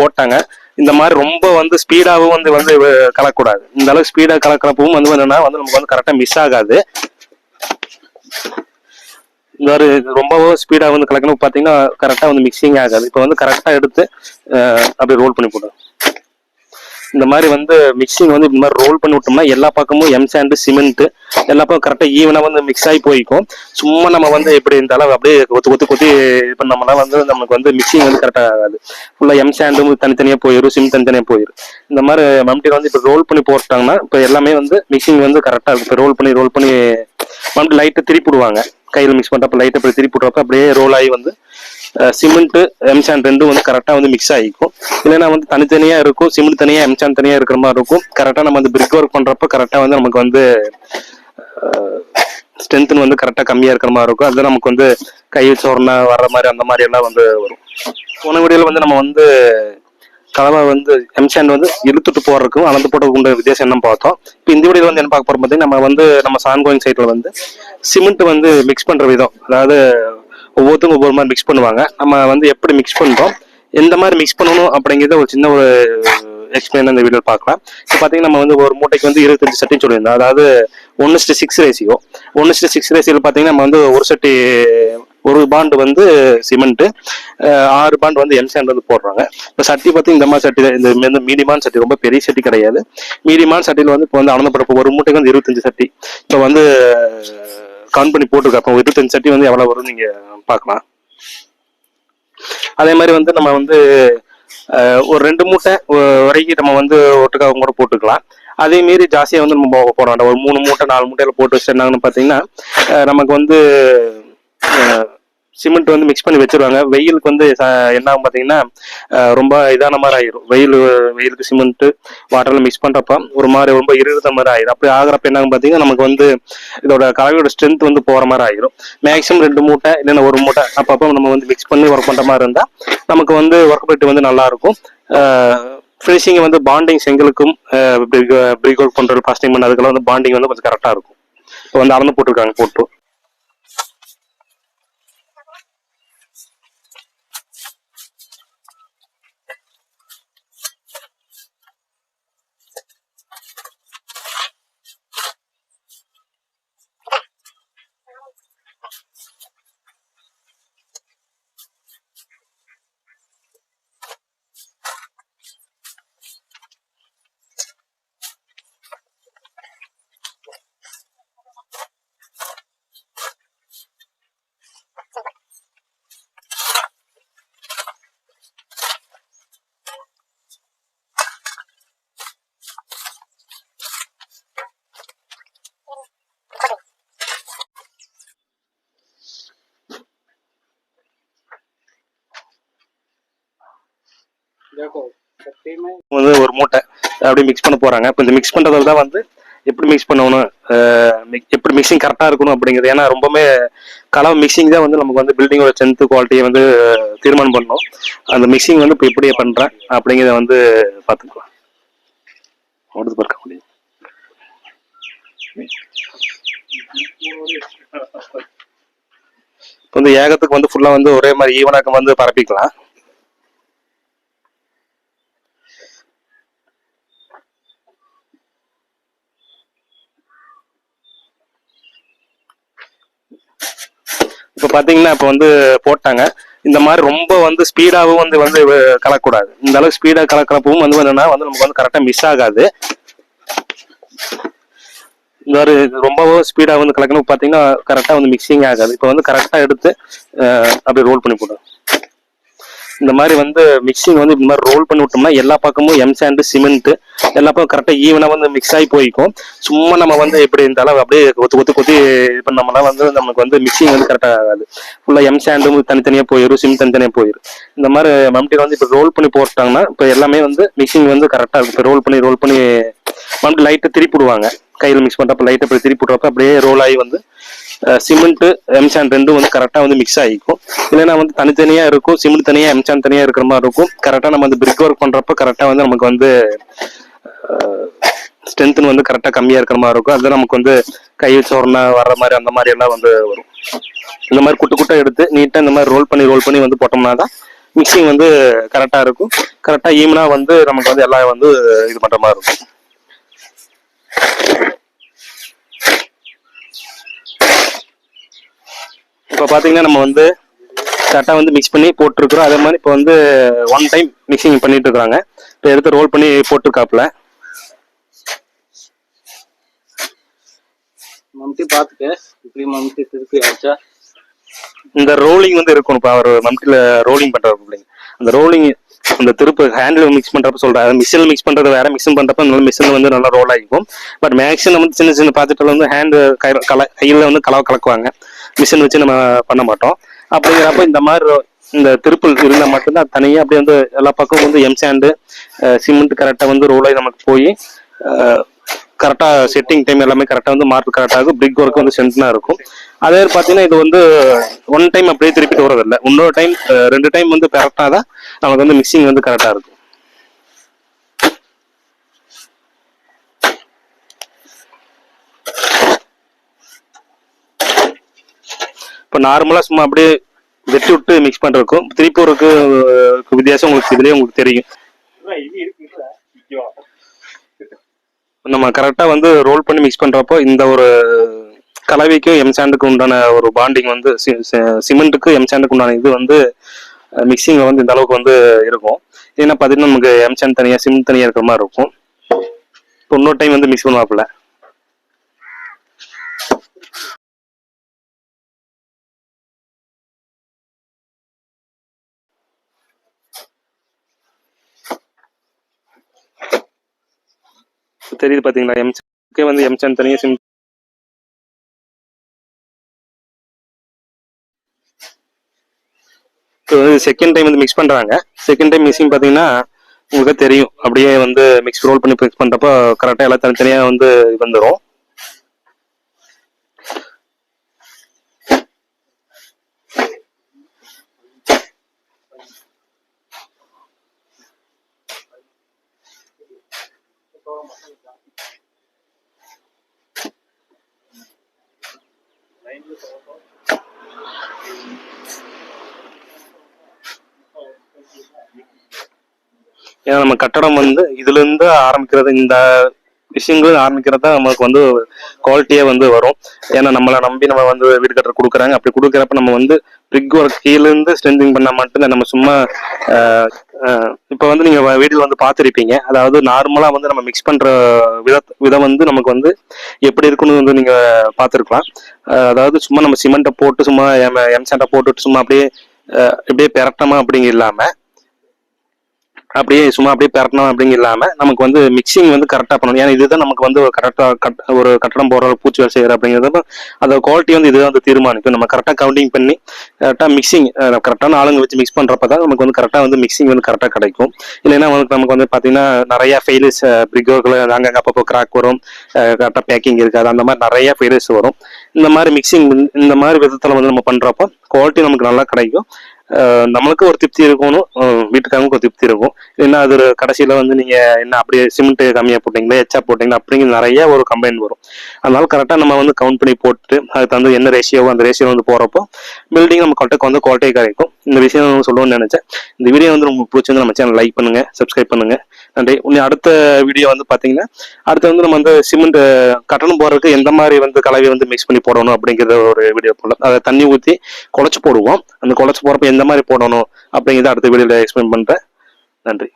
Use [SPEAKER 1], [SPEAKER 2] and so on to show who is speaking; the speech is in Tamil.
[SPEAKER 1] போட்டாங்க. இந்த மாதிரி ரொம்ப வந்து ஸ்பீடாகவும் வந்து வந்து கலக்கூடாது இந்த அளவுக்கு ஸ்பீடாக கலக்கிறப்பவும் வந்து என்னன்னா வந்து நமக்கு வந்து கரெக்டாக மிஸ் ஆகாது. இந்த மாதிரி ரொம்பவும் ஸ்பீடாக வந்து கலக்கணும் பார்த்தீங்கன்னா கரெக்டாக வந்து மிக்சிங் ஆகாது. இப்போ வந்து கரெக்டாக எடுத்து அப்படி அப்படியே ரோல் பண்ணி போடுறோம் இந்த மாதிரி வந்து மிக்சிங் வந்து இந்த மாதிரி ரோல் பண்ணி விட்டோம்னா எல்லா பக்கமும் எம் சாண்டு சிமெண்ட் எல்லா பக்கம் கரெக்டாக ஈவனாக வந்து மிக்ஸ் ஆகி போய்க்கும். சும்மா நம்ம வந்து எப்படி இந்த அளவு அப்படியே கொத்து கொத்து கொத்தி இப்போ நம்மளாம் வந்து நமக்கு வந்து மிக்சிங் வந்து கரெக்டாக ஆகாது. ஃபுல்லாக எம் சாண்டும் தனித்தனியாக போயிடும் சிம் தனித்தனியாக போயிடும் இந்த மாதிரி மம்டியில் வந்து இப்போ ரோல் பண்ணி போட்டாங்கன்னா இப்போ எல்லாமே வந்து மிக்சிங் வந்து கரெக்டாக இருக்கும். இப்போ ரோல் பண்ணி ரோல் பண்ணி மம்டி லைட்டை திருப்பி விடுவாங்க. கையில் மிக்ஸ் பண்ணுறப்ப லைட்டை அப்படி திருப்பி விட்றப்ப அப்படியே ரோல் ஆகி வந்து சிமெண்ட்டு எம்சான் ரெண்டும் வந்து கரெக்டாக வந்து மிக்ஸ் ஆகிக்கும். இல்லைன்னா வந்து தனித்தனியாக இருக்கும் சிமெண்ட் தனியாக எம்சான் தனியாக இருக்கிற மாதிரி இருக்கும். கரெக்டாக நம்ம வந்து பிரிக் ஒர்க் பண்ணுறப்ப கரெக்டாக வந்து நமக்கு வந்து ஸ்ட்ரென்த்துன்னு வந்து கரெக்டாக கம்மியாக இருக்கிற மாதிரி இருக்கும். அதுதான் நமக்கு வந்து கை சோர்னா வர்ற மாதிரி அந்த மாதிரி எல்லாம் வந்து வரும். போன வீடியோவில் வந்து நம்ம வந்து கலவை வந்து எம்சேண்ட் வந்து இழுத்துட்டு போறதுக்கும் அளந்து போட்டதுக்கு உண்டு வித்தியாசம் என்ன பார்த்தோம். இப்போ இந்த வீடியோ வந்து என்ன பார்க்க போறோம் பார்த்தீங்கன்னா நம்ம வந்து நம்ம சான்கோயிங் சைட்ல வந்து சிமெண்ட் வந்து மிக்ஸ் பண்ற விதம். அதாவது ஒவ்வொருத்தரும் ஒவ்வொரு மாதிரி மிக்ஸ் பண்ணுவாங்க. நம்ம வந்து எப்படி மிக்ஸ் பண்றோம் எந்த மாதிரி மிக்ஸ் பண்ணணும் அப்படிங்கிறத ஒரு சின்ன ஒரு எக்ஸ்பிளைன் அந்த வீடியோ பார்க்கலாம். இப்போ பார்த்தீங்கன்னா நம்ம வந்து ஒரு மூட்டைக்கு வந்து இருபத்தஞ்சு சட்டின்னு சொல்லியிருந்தோம். அதாவது ஒன்று சிக்ஸ் ரேசியோ ஒன்று சிக்ஸ் ரேசியோவில் பார்த்தீங்கன்னா நம்ம வந்து ஒரு சட்டி ஒரு பாண்டு வந்து சிமெண்ட்டு ஆறு பாண்டு வந்து எம்சாண்ட் வந்து போடுறாங்க. இப்போ சட்டி பார்த்து இந்த மாதிரி சட்டி இந்த இந்த மீடியமான சட்டி ரொம்ப பெரிய சட்டி கிடையாது. மீடியமான சட்டியில் வந்து இப்போ வந்து அனந்தப்படப்பு ஒரு மூட்டைக்கு வந்து இருபத்தஞ்சு சட்டி. இப்போ வந்து கவுண்ட் பண்ணி போட்டிருக்கேன் அப்போ இருபத்தஞ்சு சட்டி வந்து எவ்வளோ வரும் நீங்கள் பார்க்கலாம். அதே மாதிரி வந்து நம்ம வந்து ஒரு ரெண்டு மூட்டை வரைக்கும் நம்ம வந்து ஒட்டுக்காக கூட போட்டுக்கலாம். அதே மீறி ஜாஸ்தியாக வந்து நம்ம போ- போட வேண்டாம் ஒரு மூணு மூட்டை நாலு மூட்டையில் போட்டு வச்சிருந்தாங்கன்னு பார்த்தீங்கன்னா நமக்கு வந்து சிமெண்ட் வந்து மிக்ஸ் பண்ணி வச்சிருவாங்க. வெயிலுக்கு வந்து ச- என்ன ஆகும் பார்த்தீங்கன்னா ரொம்ப இதான மாதிரி ஆயிரும். வெயில் வெயிலுக்கு சிமெண்ட் வாட்டர்ல மிக்ஸ் பண்ணுறப்ப ஒரு மாதிரி ரொம்ப இருந்த மாதிரி ஆயிரும். அப்படி ஆகிறப்ப என்ன ஆகும் பார்த்தீங்கன்னா நமக்கு வந்து இதோட கலவையோட ஸ்ட்ரென்த் வந்து போற மாதிரி ஆயிரும். மேக்ஸிமம் ரெண்டு மூட்டை இல்லைன்னா ஒரு மூட்டை அப்பப்போ நம்ம வந்து மிக்ஸ் பண்ணி ஒர்க் பண்ற மாதிரி இருந்தா நமக்கு வந்து ஒர்க் போயிட்டு வந்து நல்லா இருக்கும். ஃபினிஷிங் வந்து பாண்டிங் செங்கலுக்கும் பிரிக் ஒர்க் பண்றது பாஸ்டிங் பண்ண அதுக்கெல்லாம் வந்து பாண்டிங் வந்து கொஞ்சம் கரெக்டா இருக்கும். இப்போ வந்து அளந்து போட்டிருக்காங்க போட்டு. வந்து ஒரு மூட்டை அப்படியே மிக்ஸ் பண்ண போறாங்க. இப்போ இந்த மிக்ஸ் பண்றதுல தான் வந்து எப்படி மிக்ஸ் பண்ணணும் எப்படி மிக்சிங் கரெக்டாக இருக்கணும் அப்படிங்கிறது. ஏன்னா ரொம்பவே கலவை மிக்சிங் தான் வந்து நமக்கு வந்து பில்டிங்கோட ஸ்ட்ரென்த் குவாலிட்டியை வந்து தீர்மானம் பண்ணணும். அந்த மிக்சிங் வந்து இப்போ எப்படி பண்ணுறேன் அப்படிங்கிறத வந்து பார்த்துக்கலாம். அடுத்து பார்க்க முடியும். இப்போ வந்து ஏகத்துக்கு வந்து ஃபுல்லாக வந்து ஒரே மாதிரி ஈவனாக்கம் வந்து பரப்பிக்கலாம். இப்போ பார்த்தீங்கன்னா இப்போ வந்து போட்டாங்க. இந்த மாதிரி ரொம்ப வந்து ஸ்பீடாகவும் வந்து வந்து கலக்கூடாது கலக்கக்கூடாது. இந்த அளவுக்கு ஸ்பீடாக கலக்கிறப்பவும் வந்து என்னன்னா வந்து நமக்கு வந்து கரெக்டாக மிஸ் ஆகாது. இந்த மாதிரி ரொம்பவும் ஸ்பீடாக வந்து கலக்கணும் பார்த்தீங்கன்னா கரெக்டாக வந்து மிக்சிங் ஆகாது. இப்போ வந்து கரெக்டாக எடுத்து அப்படியே ரோல் பண்ணி போடுறோம் இந்த மாதிரி வந்து மிக்சிங் வந்து இந்த மாதிரி ரோல் பண்ணி விட்டோம்னா எல்லா பக்கமும் எம் சாண்டு சிமெண்ட் எல்லா பக்கம் கரெக்டாக ஈவனாக வந்து மிக்ஸ் ஆகி போய்க்கும். சும்மா நம்ம வந்து எப்படி இருந்தாலும் அளவு அப்படியே கொத்து கொத்து கொத்தி இப்போ நம்மளாம் வந்து நமக்கு வந்து மிக்சிங் வந்து கரெக்டாக ஆகாது. ஃபுல்லாக எம் சாண்டும் தனித்தனியாக போயிடும் சிம் தனித்தனியாக போயிடும் இந்த மாதிரி மம்டி வந்து இப்போ ரோல் பண்ணி போட்டாங்கன்னா இப்போ எல்லாமே வந்து மிக்சிங் வந்து கரெக்டாக இருக்கும் இப்போ ரோல் பண்ணி ரோல் பண்ணி மம்டி லைட்டை திருப்பி விடுவாங்க. கையில் மிக்ஸ் பண்ணுறப்ப லைட்டை அப்படி திருப்பி விட்றப்ப அப்படியே ரோல் ஆகி வந்து சிமெண்ட் எம்சான் ரெண்டும் வந்து கரெக்டாக வந்து மிக்ஸ் ஆகிக்கும். இல்லைன்னா வந்து தனித்தனியாக இருக்கும் சிமெண்ட் தனியாக எம்சான் தனியாக இருக்கிற மாதிரி இருக்கும். கரெக்டாக நம்ம வந்து பிரிக் ஒர்க் பண்ணுறப்ப கரெக்டாக வந்து நமக்கு வந்து ஸ்ட்ரென்த்துன்னு வந்து கரெக்டாக கம்மியாக இருக்கிற மாதிரி இருக்கும். அது நமக்கு வந்து கை சோர்னா வர்ற மாதிரி அந்த மாதிரி எல்லாம் வந்து வரும். இந்த மாதிரி குட்டு குட்டை எடுத்து நீட்டாக இந்த மாதிரி ரோல் பண்ணி ரோல் பண்ணி வந்து போட்டோம்னா தான் மிக்சிங் வந்து கரெக்டாக இருக்கும். கரெக்டாக ஈவனாக வந்து நமக்கு வந்து எல்லாம் வந்து இது பண்ணுற மாதிரி இருக்கும். இப்போ பார்த்தீங்கன்னா நம்ம வந்து கரெக்டாக வந்து மிக்ஸ் பண்ணி போட்டிருக்கிறோம். அதே மாதிரி இப்போ வந்து ஒன் டைம் மிக்சிங் பண்ணிட்டு இருக்காங்க இப்போ எடுத்து ரோல் பண்ணி போட்டிருக்காப்புல.
[SPEAKER 2] மம்டி பார்த்துட்டு இப்படி மம்டி திருப்பி ஆச்சா
[SPEAKER 1] இந்த ரோலிங் வந்து இருக்கணும் இப்போ. அவர் மம்டியில் ரோலிங் பண்ணுறாரு பிள்ளைங்க. அந்த ரோலிங் அந்த திருப்பு ஹேண்டில் மிக்ஸ் பண்ணுறப்ப சொல்கிறாரு மிஷினில் மிக்ஸ் பண்ணுறது வேற. மிக்ஸ் பண்ணுறப்ப நல்ல மிஷினில் வந்து நல்லா ரோல் ஆகிக்கும் பட் மேக்ஸிமம் வந்து சின்ன சின்ன பாத்திரத்தில் வந்து ஹேண்டு கை கல கையில் வந்து கலவை கலக்குவாங்க. மிஷின் வச்சு நம்ம பண்ண மாட்டோம். அப்படிங்கிறப்ப இந்த மாதிரி இந்த திருப்பல் இருந்தால் மட்டும்தான் தனியாக அப்படியே வந்து எல்லா பக்கமும் வந்து எம் சாண்டு சிமெண்ட் கரெக்டாக வந்து ரோல் நமக்கு போய் கரெக்டாக செட்டிங் டைம் எல்லாமே கரெக்டாக வந்து மார்க் கரெக்டாக இருக்கும் பிரிக் ஒர்க் வந்து சென்டனாக இருக்கும். அதே பார்த்தீங்கன்னா இது வந்து ஒன் டைம் அப்படியே திருப்பிட்டு வரதில்லை இன்னொரு டைம் ரெண்டு டைம் வந்து கரெக்டாக தான் நமக்கு வந்து மிக்சிங் வந்து கரெக்டாக இருக்கும். இப்போ நார்மலாக சும்மா அப்படியே வெட்டி விட்டு மிக்ஸ் பண்ணுறதுக்கும் திருப்பூருக்கு வித்தியாசம் உங்களுக்கு இதுலேயே உங்களுக்கு தெரியும். நம்ம கரெக்டாக வந்து ரோல் பண்ணி மிக்ஸ் பண்ணுறப்போ இந்த ஒரு கலவைக்கும் எம்சாண்டுக்கு உண்டான ஒரு பாண்டிங் வந்து சிமெண்ட்டுக்கு எம் சாண்டுக்கு உண்டான இது வந்து மிக்சிங் வந்து இந்த அளவுக்கு வந்து இருக்கும். ஏன்னா பார்த்தீங்கன்னா நமக்கு எம் சாண்ட் தனியாக சிமெண்ட் தனியாக இருக்கிற மாதிரி இருக்கும். இப்போ இன்னொரு டைம் வந்து மிக்ஸ் பண்ணுவாப்பில்ல தெரியுது பார்த்தீங்களா எம் வந்து எம் தனியாக சிம் இப்போ வந்து செகண்ட் டைம் வந்து மிக்ஸ் பண்ணுறாங்க செகண்ட் டைம் மிக்சிங் பார்த்தீங்கன்னா உங்களுக்கு தெரியும். அப்படியே வந்து மிக்ஸ் ரோல் பண்ணி மிக்ஸ் பண்ணுறப்போ கரெக்டாக எல்லாம் தனித்தனியாக வந்து வந்துடும் ஏன்னா நம்ம கட்டடம் வந்து இதுல இருந்து ஆரம்பிக்கிறது இந்த விஷயங்களும் ஆரம்பிக்கிறதா தான் நமக்கு வந்து குவாலிட்டியே வந்து வரும். ஏன்னா நம்மளை நம்பி நம்ம வந்து வீடு கட்டுற கொடுக்குறாங்க. அப்படி கொடுக்குறப்ப நம்ம வந்து பிரிக் ஒர்க் கீழேருந்து ஸ்ட்ரென்திங் பண்ணா மட்டும்தான் நம்ம சும்மா இப்போ வந்து நீங்க வீட்டில் வந்து பார்த்துருப்பீங்க. அதாவது நார்மலா வந்து நம்ம மிக்ஸ் பண்ற வித விதம் வந்து நமக்கு வந்து எப்படி இருக்குன்னு வந்து நீங்க பார்த்துருக்கலாம். அதாவது சும்மா நம்ம சிமெண்ட்டை போட்டு சும்மா எம் எம் சாண்டை போட்டுட்டு சும்மா அப்படியே இப்படியே பெரட்டமா அப்படிங்க இல்லாமல் அப்படியே சும்மா அப்படியே பெறணும் அப்படிங்க இல்லாம நமக்கு வந்து மிக்சிங் வந்து கரெக்டாக பண்ணணும். ஏன்னா இதுதான் நமக்கு வந்து ஒரு கரெக்டாக கட் ஒரு கட்டடம் போடுற ஒரு பூச்சி வேலை செய்யற அப்படிங்கிறது அந்த குவாலிட்டி வந்து இதுதான் வந்து தீர்மானிக்கும் நம்ம கரெக்டாக கவுண்டிங் பண்ணி கரெக்டாக மிக்சிங் கரெக்டான ஆளுங்க வச்சு மிக்ஸ் பண்ணுறப்ப தான் நமக்கு வந்து கரெக்டாக வந்து மிக்சிங் வந்து கரெக்டாக கிடைக்கும். இல்லைன்னா வந்து நமக்கு வந்து பார்த்தீங்கன்னா நிறைய ஃபெயிலியர்ஸ் பிரிக்கோக்கள் அங்கங்கே அப்பப்போ கிராக் வரும் கரெக்டாக பேக்கிங் இருக்காது. அந்த மாதிரி நிறைய ஃபெயிலியர்ஸ் வரும். இந்த மாதிரி மிக்சிங் இந்த மாதிரி விதத்தில் வந்து நம்ம பண்றப்போ குவாலிட்டி நமக்கு நல்லா கிடைக்கும். நம்மளுக்கு ஒரு திருப்தி இருக்கணும். வீட்டுக்காரங்களுக்கு ஒரு திருப்தி இருக்கும். இல்லைன்னா அது ஒரு கடைசியில் வந்து நீங்க என்ன அப்படியே சிமெண்ட் கம்மியாக போட்டிங்களா எச்சா போட்டிங்களா அப்படிங்கிற நிறைய ஒரு கம்பைன் வரும். அதனால கரெக்டாக நம்ம வந்து கவுண்ட் பண்ணி போட்டு அதுக்கு தகுந்த என்ன ரேஷியோவோ அந்த ரேஷியோ வந்து போகிறப்போ பில்டிங் நம்ம கரெக்டாக வந்து குவாலிட்டி கிடைக்கும். இந்த விஷயம் சொல்லணும்னு நினச்சேன். இந்த வீடியோ வந்து உங்களுக்கு பிடிச்சிருந்து நம்ம சேனல் லைக் பண்ணுங்க சப்ஸ்கிரைப் பண்ணுங்க. நன்றி. உன்னை அடுத்த வீடியோ வந்து பார்த்தீங்கன்னா அடுத்து வந்து நம்ம வந்து சிமெண்ட் கட்டணம் போடுறதுக்கு எந்த மாதிரி வந்து கலவை வந்து மிக்ஸ் பண்ணி போடணும் அப்படிங்கிறத ஒரு வீடியோ போடலாம். அதை தண்ணி ஊற்றி குழச்சி போடுவோம். அந்த குழச்சி போடுறப்ப எந்த மாதிரி போடணும் அப்படிங்கிறத அடுத்த வீடியோவில் எக்ஸ்பிளைன் பண்றேன். நன்றி.